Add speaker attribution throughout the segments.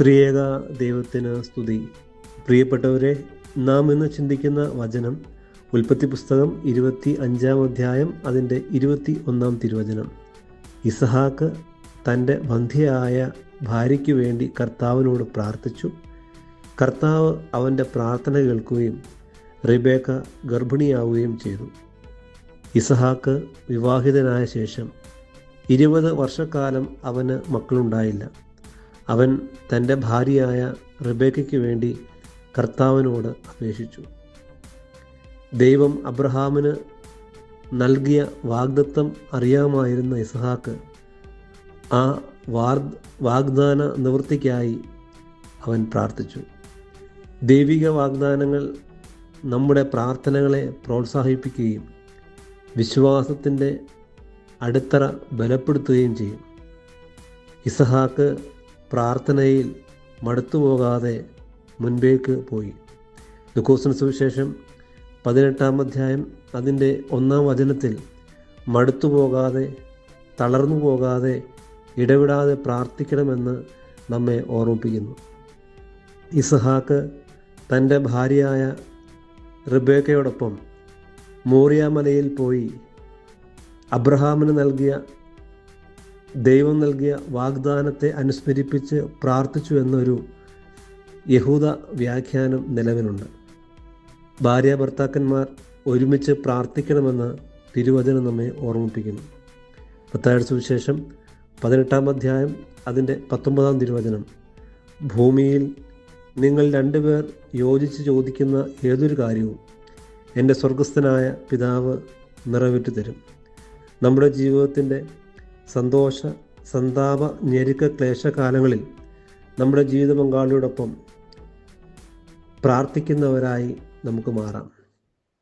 Speaker 1: ത്രിയേക ദൈവത്തിന് സ്തുതി. പ്രിയപ്പെട്ടവരെ നാം ഇന്ന് ചിന്തിക്കുന്ന വചനം ഉൽപ്പത്തി പുസ്തകം ഇരുപത്തി അഞ്ചാം അധ്യായം അതിന്റെ ഇരുപത്തി ഒന്നാം തിരുവചനം. ഇസഹാക്ക് തന്റെ ബന്ധിയായ ഭാര്യയ്ക്ക് വേണ്ടി കർത്താവിനോട് പ്രാർത്ഥിച്ചു. കർത്താവ് അവന്റെ പ്രാർത്ഥന കേൾക്കുകയും റിബേക്ക ഗർഭിണിയാവുകയും ചെയ്തു. ഇസഹാക്ക് വിവാഹിതനായ ശേഷം ഇരുപത് വർഷക്കാലം അവന് മക്കളുണ്ടായില്ല. അവൻ തന്റെ ഭാര്യയായ റിബേക്കയ്ക്ക് വേണ്ടി കർത്താവിനോട് അപേക്ഷിച്ചു. ദൈവം അബ്രഹാമിന് നൽകിയ വാഗ്ദത്തം അറിയാമായിരുന്ന ഇസഹാക്ക് ആ വാഗ് വാഗ്ദാന നിവൃത്തിക്കായി അവൻ പ്രാർത്ഥിച്ചു. ദൈവിക വാഗ്ദാനങ്ങൾ നമ്മുടെ പ്രാർത്ഥനകളെ പ്രോത്സാഹിപ്പിക്കുകയും വിശ്വാസത്തിന്റെ അടിത്തറ ബലപ്പെടുത്തുകയും ചെയ്യും. ഇസഹാക്ക് പ്രാർത്ഥനയിൽ മടുത്തുപോകാതെ മുൻപേക്ക് പോയി. ലുക്കോസിന് സുവിശേഷം പതിനെട്ടാം അധ്യായം അതിന്റെ ഒന്നാം വചനത്തിൽ മടുത്തുപോകാതെ തളർന്നു പോകാതെ ഇടവിടാതെ പ്രാർത്ഥിക്കണമെന്ന് നമ്മെ ഓർമ്മിപ്പിക്കുന്നു. ഇസഹാക്ക് തന്റെ ഭാര്യയായ റിബേക്കയോടൊപ്പം മോറിയാമലയിൽ പോയി അബ്രഹാമിന് നൽകിയ ദൈവം നൽകിയ വാഗ്ദാനത്തെ അനുസ്മരിപ്പിച്ച് പ്രാർത്ഥിച്ചു എന്നൊരു യഹൂദ വ്യാഖ്യാനം നിലവിലുണ്ട്. ഭാര്യ ഭർത്താക്കന്മാർ ഒരുമിച്ച് പ്രാർത്ഥിക്കണമെന്ന് തിരുവചനം നമ്മെ ഓർമ്മിപ്പിക്കുന്നു. പത്താഴ്ച സുവിശേഷം പതിനെട്ടാം അധ്യായം അതിന്റെ പത്തൊമ്പതാം തിരുവചനം. ഭൂമിയിൽ നിങ്ങൾ രണ്ടുപേർ യോജിച്ച് ചോദിക്കുന്ന ഏതൊരു കാര്യവും എന്റെ സ്വർഗസ്ഥനായ പിതാവ് നിറവേറ്റി തരും നമ്മുടെ ജീവിതത്തിന്റെ സന്തോഷ സന്താപ ഞെരുക്ക ക്ലേശകാലങ്ങളിൽ നമ്മുടെ ജീവിത പങ്കാളിയോടൊപ്പം പ്രാർത്ഥിക്കുന്നവരായി നമുക്ക് മാറാം.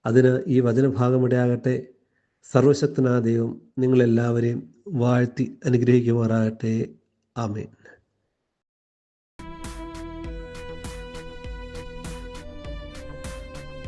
Speaker 1: അതിന് ഈ വചനഭാഗം ഇടയാകട്ടെ സർവശക്തനായ ദൈവം നിങ്ങളെല്ലാവരെയും വാഴ്ത്തി അനുഗ്രഹിക്കുമാറാകട്ടെ. ആമേൻ.